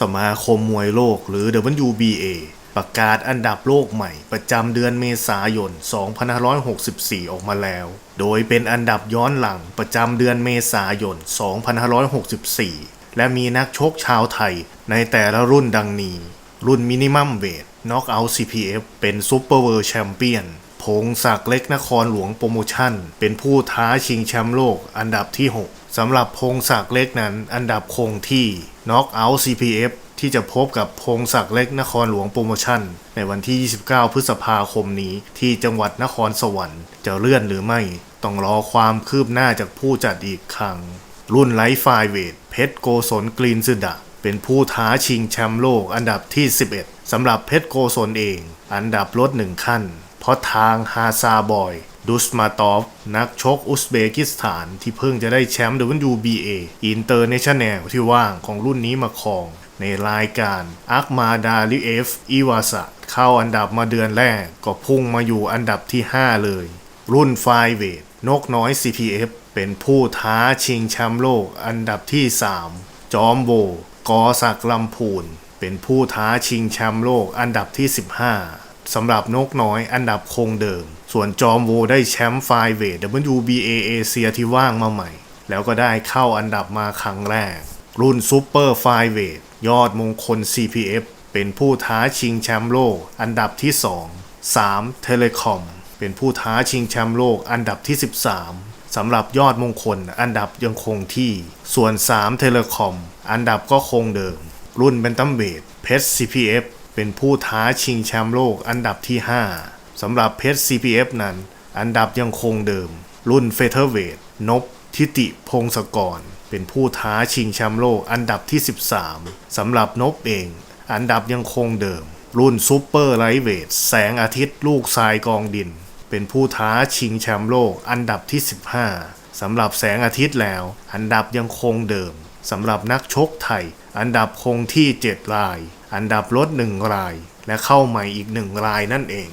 สมาคมมวยโลกหรือ WBA ประกาศอันดับโลกใหม่ประจำเดือนเมษายน 2564 ออกมาแล้ว โดยเป็นอันดับย้อนหลังประจำเดือนเมษายน 2564 และมีนักชกชาวไทยในแต่ละรุ่นดังนี้ รุ่นมินิมัมเวทน็อกเอาท์ CPF เป็นซูเปอร์เวิร์แชมเปี้ยน พงศักดิ์เล็กนครหลวงโปรโมชั่น เป็นผู้ท้าชิงแชมป์โลกอันดับที่ 6สำหรับพงศักดิ์เล็กนั้นอันดับคงที่น็อกเอาท์ CPF ที่จะพบกับพงศักดิ์เล็กนครหลวงโปรโมชั่น ในวันที่ 29 พฤษภาคมนี้ที่จังหวัดนครสวรรค์จะเลื่อนหรือไม่ ต้องรอความคืบหน้าจากผู้จัดอีกครั้ง รุ่นไลท์ไฟเวทเพชรโกศลกรีนซึดะเป็นผู้ท้าชิงแชมป์โลกอันดับที่ 11สำหรับเพชรโกศลเอง อันดับลดหนึ่งขั้น เพราะทางฮาซาบอย ดุสมาตอฟ นักชกอุซเบกิสถานที่เพิ่งจะได้แชมป์ WBA อินเตอร์เนชั่นแนลที่ว่างของรุ่นนี้มาครอง ในรายการอักมาดาลิเอฟอีวาสะเข้าอันดับมาเดือนแรก ก็พุ่งมาอยู่อันดับที่ 5 เลย รุ่นไฟเวทนกน้อย CPF เป็นผู้ท้าชิงแชมป์โลกอันดับที่ 3 จอมโบ กอศักลำพูน เป็นผู้ท้าชิงแชมป์โลกอันดับที่ 15 สำหรับนกน้อยอันดับคงเดิม ส่วนจอมโวได้แชมป์ไฟเวท WBA เอเชียที่ว่างมาใหม่ แล้วก็ได้เข้าอันดับมาครั้งแรก รุ่นซูเปอร์ไฟเวท ยอดมงคล CPF เป็นผู้ท้าชิงแชมป์โลก อันดับที่ 2 3. เทเลคอม เป็นผู้ท้าชิงแชมป์โลกอันดับที่ 13 สำหรับยอดมงคลอันดับยังคงที่ ส่วน 3 เทเลคอม อันดับก็คงเดิม รุ่นเบนตัมเบดเพชร CPF เป็นผู้ท้าชิงแชมป์โลกอันดับที่ 5สำหรับเพชร CPF นั้น อันดับยังคงเดิม รุ่นเฟเธอร์เวทนบทิติพงศกร เป็นผู้ท้าชิงแชมป์โลกอันดับที่ 13สำหรับนบเอง อันดับยังคงเดิม รุ่นซูเปอร์ไลท์เวทแสงอาทิตย์ลูกทรายกองดิน เป็นผู้ท้าชิงแชมป์โลกอันดับที่ 15สำหรับแสงอาทิตย์แล้ว อันดับยังคงเดิมสำหรับนักชกไทย อันดับคงที่ 7 ราย อันดับลด1ราย และเข้าใหม่อีก 1 รายนั่นเอง